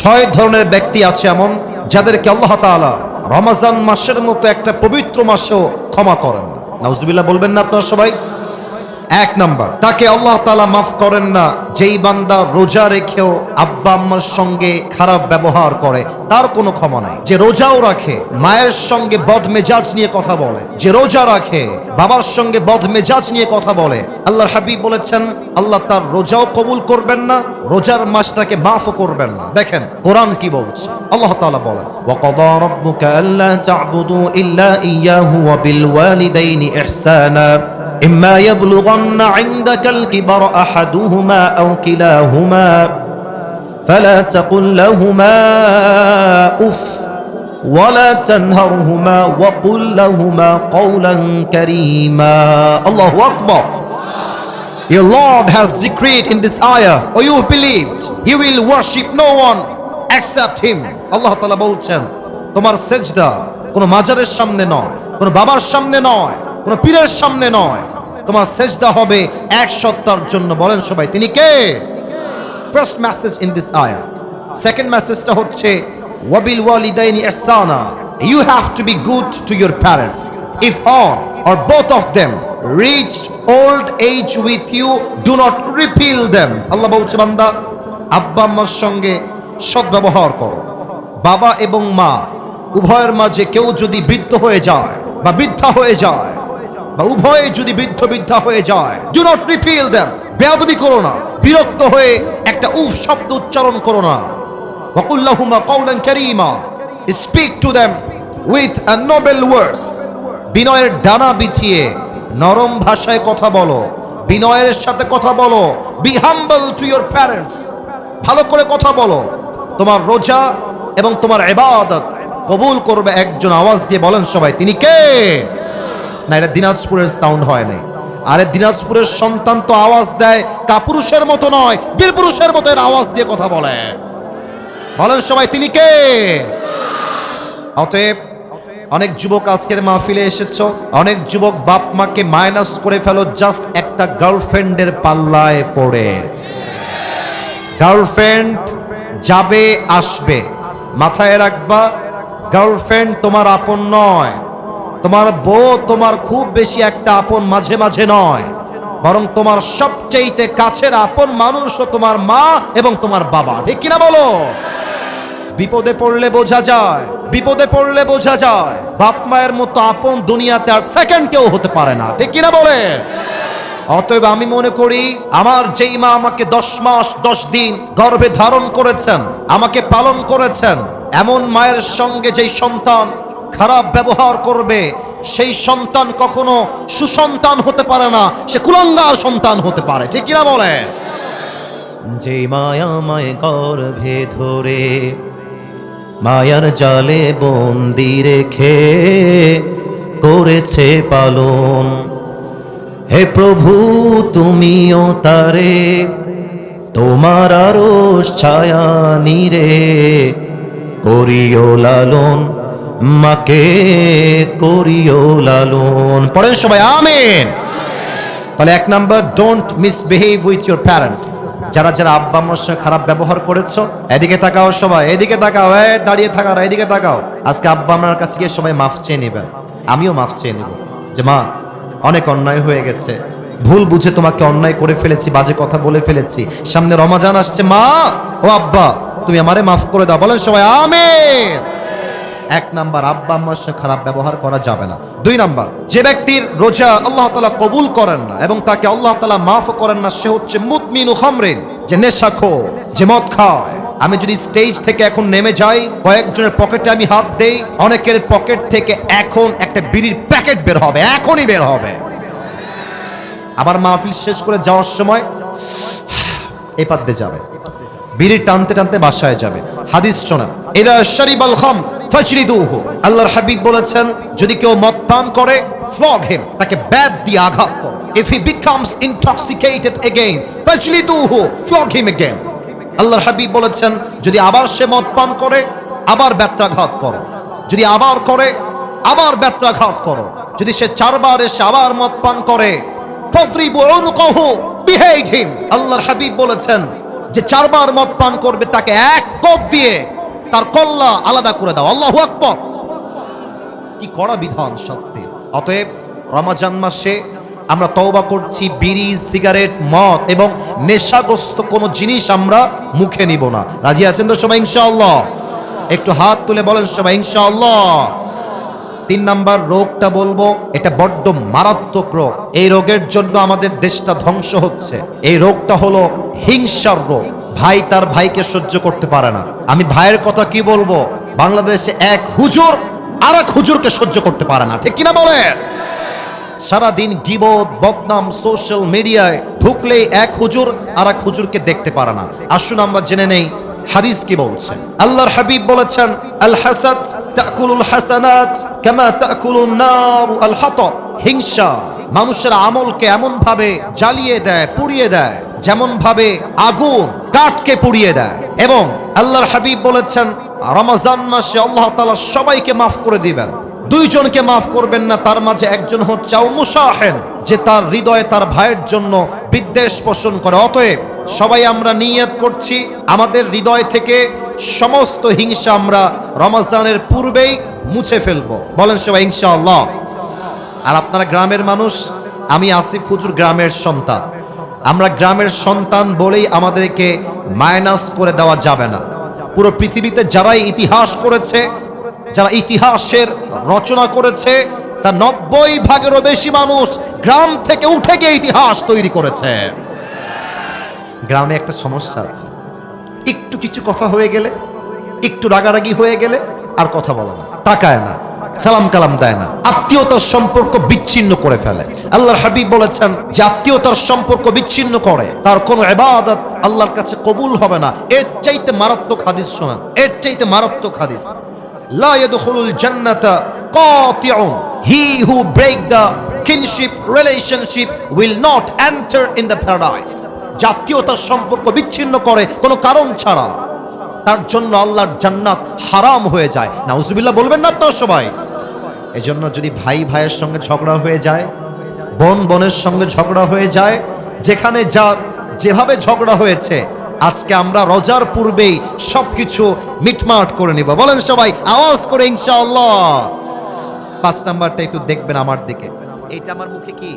ছয় ধরনের ব্যক্তি আছে এমন যাদেরকে আল্লাহ তালা রমাজান মাসের মতো একটা পবিত্র মাসেও ক্ষমা করেন না। বলবেন না আপনারা সবাই? এক নাম্বার তাকে আল্লাহ তাআলা মাফ করেন না যেই বান্দা রোজা রেখেও আব্বা আম্মার সঙ্গে খারাপ ব্যবহার করে তার কোনো ক্ষমা নাই যে রোজাও রাখে মায়ের সঙ্গে বদ মেজাজ নিয়ে কথা বলে যে রোজা রাখে বাবার সঙ্গে বদ মেজাজ নিয়ে কথা বলে আল্লাহর হাবিব বলেছেন আল্লাহ তার রোজাও কবুল করবেন না রোজার মাস তাকে মাফও করবেন না দেখেন কোরআন কি বলছে আল্লাহ তাআলা বলেন وقضى ربك ألا تعبدوا إلا إياه وبالوالدين إحسانا إما يبلغن عندك الكبر أحدهما أو كلاهما فلا تقل لهما أف ولا تنهرهما وقل لهما قولا كريما الله أكبر Your Lord has decreed in this ayah, or you believed, He will worship no one except Him. আল্লাহ তালা বলছেন তোমার সেজদা কোনো মাজারের সামনে নয় কোনো বাবার সামনে নয় কোনো পীরের সামনে নয়। তোমার সেজদা হবে এক সত্তার জন্য। বলেন সবাই, তিনি কে? ফার্স্ট মেসেজ ইন দিস আয়া সেকেন্ড মেসেজটা হচ্ছে, ওয়াবিল ওয়ালিদাইনি ইহসানা। You have to be good to your parents if one or both of them reached old age with you do not repel them Allah বলছে, বান্দা, আব্বা আম্মার সঙ্গে সদ্ব্যবহার করো। বাবা এবং মা, উভয়ের মাঝে কেউ যদি বৃদ্ধ হয়ে যায় বা বৃদ্ধা হয়ে যায় বা উভয়ে যদি বৃদ্ধ বৃদ্ধা হয়ে যায় ডু নট রিপিল দেম বেয়াদবি করো না। বিরক্ত হয়ে একটা উফ শব্দ উচ্চারণ করো না। ওয়াকুল্লাহুমা কওলান কারীমা। Speak to them with a noble words বিনয়ের ডানা বিছিয়ে নরম ভাষায় কথা বলো। বিনয়ের সাথে কথা বলো। Be humble to your parents ভালো করে কথা বলো। তোমার রোজা এবং তোমার এবাদত কবুল করবে একজন আওয়াজ দিয়ে বলেন সবাই, তিনি কে? না, এটা দিনাজপুরের সাউন্ড হয় নাই। আরে দিনাজপুরের সন্তান তো আওয়াজ দেয় কাপুরুষের মতো নয়, বীরপুরুষের মতো আওয়াজ দিয়ে কথা বলে। বলেন সবাই, তিনি কে? অতএব অনেক যুবক আজকের মাহফিলে এসেছ, অনেক যুবক বাপ মাকে মাইনাস করে ফেলো জাস্ট একটা গার্লফ্রেন্ডের পাল্লায় পড়ে। গার্লফ্রেন্ড যাবে, আসবে। মাথায় রাখবা গার্লফ্রেন্ড তোমার আপন নয়। তোমার বউ তোমার খুব বেশি একটা আপন মাঝে মাঝে নয়, বরং তোমার সবচেয়েতে কাছের আপন মানুষও তোমার মা এবং তোমার বাবা। ঠিক কিনা বলো? বিপদে পড়লে বোঝা যায়, বিপদে পড়লে বোঝা যায়, বাপ মায়ের মতো আপন দুনিয়াতে আর সেকেন্ড কেউ হতে পারে না। ঠিক কিনা বলে? অতএব আমি মনে করি, আমার যেই মা আমাকে দশ মাস, দশ দিন গর্ভে ধারণ করেছেন, আমাকে পালন করেছেন, এমন মায়ের সঙ্গে যেই সন্তান খারাপ ব্যবহার করবে, সেই সন্তান কখনো সুসন্তান হতে পারে না, সে কুলঙ্গার সন্তান হতে পারে। ঠিক কিনা বলে যে মায়া মায় গর্ভে ধরে, মায়ার জালে বন্দি রেখে করেছে পালন। হে প্রভু, তুমিও তারে, তোমার আরও ছায়া নিরে করিও লালন। মাকে করিও লালন। পড়েন সবাই, আমেন। তাহলে এক number don't misbehave with your parents যারা যারা আব্বা আম্মার সঙ্গে খারাপ ব্যবহার করেছ, এদিকে তাকাও সবাই, এদিকে তাকাও এ দাঁড়িয়ে থাকার এদিকে তাকাও। আজকে আব্বা আমার কাছে গিয়ে সবাই মাফ চেয়ে নেবেন। আমিও মাফ চেয়ে নেব। যে মা, অনেক অন্যায় হয়ে গেছে। ভুল বুঝে তোমাকে অন্যায় করে ফেলেছি, বাজে কথা বলে ফেলেছি। সামনে রমাজান আসছে, মা, ও আব্বা, তুমি আমারে মাফ করে দাও। বলেন সবাই, আমেন। এক নাম্বার আব্বা আম্মার সাথে খারাপ ব্যবহার করা যাবে না। দুই নাম্বার, যে ব্যক্তির রোজা আল্লাহ তালা কবুল করেন না এবং তাকে আল্লাহ তালা মাফ করেন না, সে হচ্ছে মুতমিনু খামরিন, যে নেশাখো যে মদ খায়। আমি যদি স্টেজ থেকে এখন নেমে যাই, কয়েকজনের পকেটে আমি হাত দেই, অনেকের পকেট থেকে এখন একটা বিড়ির প্যাকেট বের হবে, এখনই বের হবে। আবার মাহফিল শেষ করে যাওয়ার সময় এ পাদ্দে যাবে। বিড়ি টানতে টানতে বাসায় যাবে। হাদিস শোনেন, ইদা শরিবাল খাম ফাজরিদুহু আল্লাহর হাবিব বলেছেন, যদি কেউ মদ পান করে ফ্লগ হিম তাকে ব্যাদ দিয়ে আঘাত করো। If he becomes intoxicated again ফাজরিদুহু flog him again আল্লাহর হাবিব বলেছেন, যদি আবার সে মদ পান করে, আবার ব্যত্রাঘাত করো। যদি আবার করে, আবার ব্যত্রাঘাত করো। যদি সে চারবার এসে আবার মদ পান করে আল্লাহর হাবিব বলেছেন, যে চারবার মদ পান করবে, তাকে এক কোপ দিয়ে তার কল্লা আলাদা করে দাও। আল্লাহু আকবার। কি কড়া বিধান শাস্তির। অতএব রমাজান মাসে আমরা তওবা করছি, বিড়ি, সিগারেট, মদ এবং নেশাগ্রস্ত কোনো জিনিস আমরা মুখে নিব না। রাজি আছেন তো সবাই? ইনশাআল্লাহ। একটু হাত তুলে বলেন সবাই, ইনশাআল্লাহ। তিন নাম্বার রোগটা বলব, এটা বড্ড মারাত্মক রোগ। এই রোগের জন্য আমাদের দেশটা ধ্বংস হচ্ছে। এই রোগটা হলো হিংসার রোগ। ভাই তার ভাইকে সহ্য করতে পারে না। আমি ভাইয়ের কথা কি বলব? বাংলাদেশে এক হুজুর আর এক হুজুরকে সহ্য করতে পারে না। ঠিক কিনা বলে সারাদিন গিবত, বদনাম সোশ্যাল মিডিয়ায় ঢুকলেই এক হুজুর আর এক হুজুরকে দেখতে পারে না। আসুন আমরা জেনে নেই হাদিস কি বলছেন আল্লাহর হাবিব বলেছেন, আল হাসাদ তাকুলুল হাসানাত কামা তাকুলুন নার আল হাতব হিংসা মানুষের আমলকে এমন ভাবে জ্বালিয়ে দেয়, পুড়িয়ে দেয়। যেমন ভাবে আগুন কাঠকে পুড়িয়ে দেয় এবং আল্লাহর হাবিব বলেছেন, রমাজান মাসে আল্লাহ তাআলা সবাইকে মাফ করে দিবেন। দুইজনকে মাফ করবেন না, তার মাঝে একজন হচ্ছে মুসাহেন, যে তার হৃদয়ে তার ভাইয়ের জন্য বিদ্বেষ পোষণ করে। অতএব সবাই আমরা নিয়ত করছি, আমাদের হৃদয় থেকে সমস্ত হিংসা আমরা রমাজানের পূর্বেই মুছে ফেলব। বলেন সবাই হিংসা ইনশাআল্লাহ। আর আপনারা গ্রামের মানুষ, আমি আসিফ হুজুর গ্রামের সন্তান। আমরা গ্রামের সন্তান বলেই আমাদেরকে মাইনাস করে দেওয়া যাবে না। পুরো পৃথিবীতে যারাই ইতিহাস করেছে, যারা ইতিহাসের রচনা করেছে, তা নব্বই ভাগেরও বেশি মানুষ গ্রাম থেকে উঠে গিয়ে ইতিহাস তৈরি করেছে। গ্রামে একটা সমস্যা আছে। একটু কিছু কথা হয়ে গেলে, একটু রাগারাগি হয়ে গেলে আর কথা বলে না, তাকায় না। সালাম কালাম দেয় না। আত্মীয়তার সম্পর্ক বিচ্ছিন্ন করে ফেলে। আল্লাহর হাবিব বলেছেন যে আত্মীয়তার সম্পর্ক বিচ্ছিন্ন করে, তার কোনো এবাদত আল্লাহর কাছে কবুল হবে না। এর চাইতে মারাত্মক হাদিস শোনান। এর চাইতে মারাত্মক হাদিস। জাতীয়তার সম্পর্ক বিচ্ছিন্ন করে কোনো কারণ ছাড়া। তার জন্য আল্লাহর জান্নাত হারাম হয়ে যায়। না নাউজুবিল্লাহ বলবেন না আপনার সবাই? এই জন্য যদি ভাই ভাইয়ের সঙ্গে ঝগড়া হয়ে যায়, বোন বোনের সঙ্গে ঝগড়া হয়ে যায়, যেখানে যা যেভাবে ঝগড়া হয়েছে, আজকে আমরা রজার পূর্বেই সবকিছু মিটমাট করে নিব। বলেন সবাই, আওয়াজ করে ইনশাআল্লাহ। পাঁচ নাম্বারটা একটু দেখবেন আমার দিকে। এইটা আমার মুখে কি?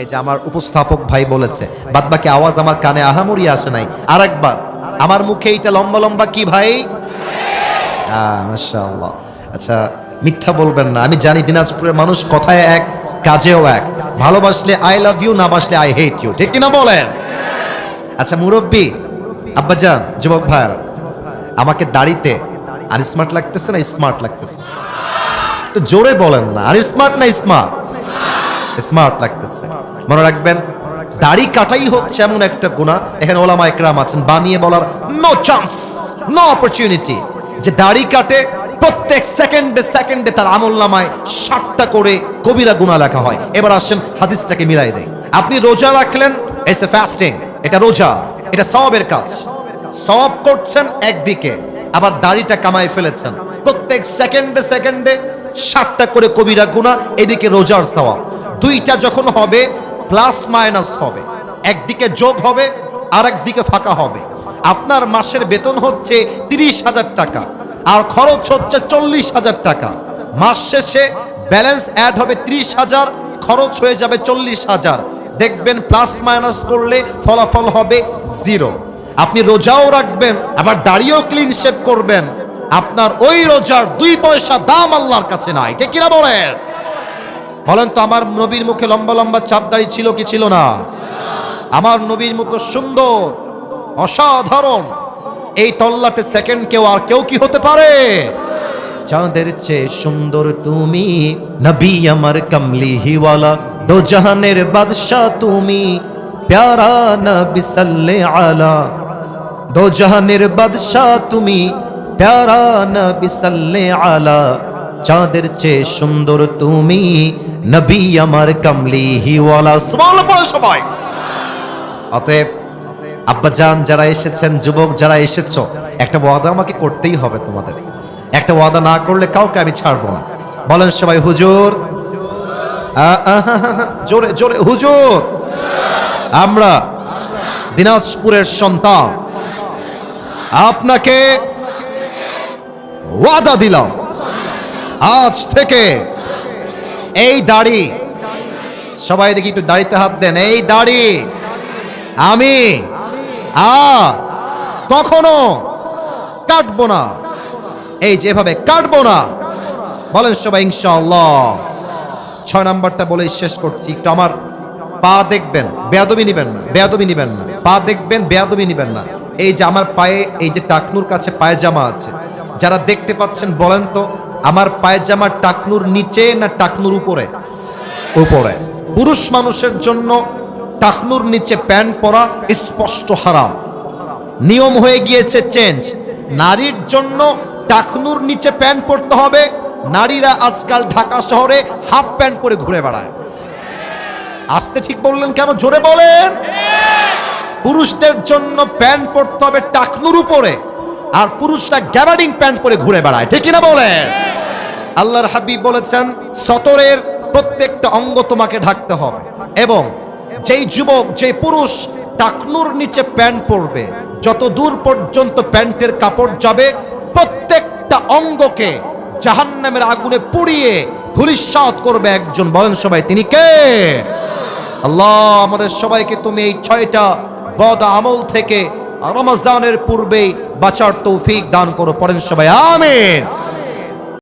এই যে আমার উপস্থাপক ভাই বলেছে, বাদবাকি আওয়াজ আমার কানে আহামরি আসে নাই। আর একবার আমার মুখে এইটা লম্বা লম্বা কি ভাই? মাশাআল্লাহ। আচ্ছা মিথ্যা বলবেন না। আমি জানি দিনাজপুরের মানুষ কথায় এক, কাজেও এক। ভালোবাসলে আই লাভ ইউ না বাসলে আই হেট ইউ ঠিক কিনা বলেন? আচ্ছা মুরব্বী, আব্বাজান, যুবক ভাইয়ার, আমাকে দাড়িতে আর স্মার্ট লাগতেছে না স্মার্ট লাগতেছে? জোরে বলেন না। আর স্মার্ট না স্মার্ট স্মার্ট লাগতেছে। মনে রাখবেন দাড়ি কাটাই হচ্ছে এমন একটা গুণা। এখানে ওলামা একরাম আছেন, বানিয়ে বলার নো চান্স নো অপরচুনিটি যে দাড়ি কাটে, প্রত্যেক সেকেন্ডে সেকেন্ডে তার আমল নামায় ষাটটা করে কবিরা গুণা লেখা হয়। এবার আসেন হাদিসটাকে মিলাই দেয় আপনি রোজা রাখলেন ইটস এ ফাস্টিং এটা রোজা, এটা সবের কাজ। সব করছেন একদিকে, আবার দাড়িটা কামায় ফেলেছেন। প্রত্যেক সেকেন্ডে সেকেন্ডে ষাটটা করে কবিরা গুণা, এদিকে রোজার সওয়াব। দুইটা যখন হবে প্লাস মাইনাস হবে। একদিকে যোগ হবে আর একদিকে ফাঁকা হবে। আপনার মাসের বেতন হচ্ছে তিরিশ হাজার টাকা, আর খরচ হচ্ছে চল্লিশ হাজার টাকা। মাস শেষে ব্যালেন্স অ্যাড হবে ত্রিশ হাজার, খরচ হয়ে যাবে চল্লিশ হাজার। দেখবেন প্লাস মাইনাস করলে ফলাফল হবে জিরো। আপনি রোজাও রাখবেন, আবার দাড়িও ক্লিন শেপ করবেন। আপনার ওই রোজার দুই পয়সা দাম আল্লাহর কাছে নাই, ঠিক কিনা বলেন? বলেন তো, আমার নবীর মুখে লম্বা লম্বা চাপ দাড়ি ছিল কি ছিল না? আমার নবীর মতো সুন্দর, অসাধারণ, এই তল্লাটে সেকেন্ড কেউ আর কেউ কি হতে পারে? চাঁদের চেয়ে সুন্দর তুমি, নবী আমার কমলি হিওয়ালা দো জাহানের বাদশাহ তুমি, প্যারা নবী সাল্লে আলা দো জাহানের বাদশাহ তুমি, প্যারা নবী সাল্লে আলা চাঁদের চেয়ে সুন্দর তুমি, নবী আমার কামলি হিওয়ালা সুবহানাল্লাহ পড়ো সবাই। অতএব, আব্বাজান যারা এসেছেন, যুবক যারা এসেছ, একটা ওয়াদা আমাকে করতেই হবে তোমাদের। একটা ওয়াদা না করলে কাউকে আমি ছাড়বো না। বলেন সবাই, হুজুর। জোরে জোরে, হুজুর। আমরা দিনাজপুরের সন্তান। আপনাকে ওয়াদা দিলাম। আজ থেকে এই দাড়ি, সবাই দেখি একটু দাড়িতে হাত দেন, এই দাড়ি আমি, আ, কখনো কাটবো না। এই যেভাবে কাটবো না। বলেন সবাই, ইনশাআল্লাহ। ছয় নাম্বারটা বলে শেষ করছি, একটু আমার পা দেখবেন, বেয়াদবি নিবেন না, বেয়াদবি নিবেন না, পা দেখবেন, বেয়াদবি নিবেন না। এই যে আমার পায়ে, এই যে টাকনুর কাছে পায়জামা আছে, যারা দেখতে পাচ্ছেন বলেন তো আমার পায়জামা টাকনুর নিচে না টাকনুর উপরে? উপরে। পুরুষ মানুষের জন্য টাকনুর নিচে প্যান্ট পরা স্পষ্ট হারাম। নিয়ম হয়ে গিয়েছে চেঞ্জ। নারীর জন্য টাকনুর নিচে প্যান্ট পরতে হবে। নারীরা আজকাল ঢাকা শহরে হাফ প্যান্ট পরে ঘুরে বেড়ায়। আসতে ঠিক বললেন কেন? জোরে বলেন। পুরুষদের জন্য প্যান্ট পরতে হবে টাকনুর উপরে। আর পুরুষরা গ্যাবার্ডিং প্যান্ট পরে ঘুরে বেড়ায়। ঠিক কিনা বলেন আল্লাহর হাবিব বলেছেন, সতরের প্রত্যেকটা অঙ্গ তোমাকে ঢাকতে হবে এবং যেই যুবক যে পুরুষ টাকনুর নিচে প্যান্ট পরবে, যত দূর পর্যন্ত প্যান্টের কাপড় যাবে, প্রত্যেকটা অঙ্গকে জাহান্নামের আগুনে পুড়িয়ে ধুলিস্বাদ করবে একজন বলেন সবাই, তিনি কে? আল্লাহ, আমাদের সবাইকে তুমি এই ছয়টা বদ আমল থেকে রমজানের পূর্বেই বাঁচার তৌফিক দান করো পড়েন সবাই আমিন।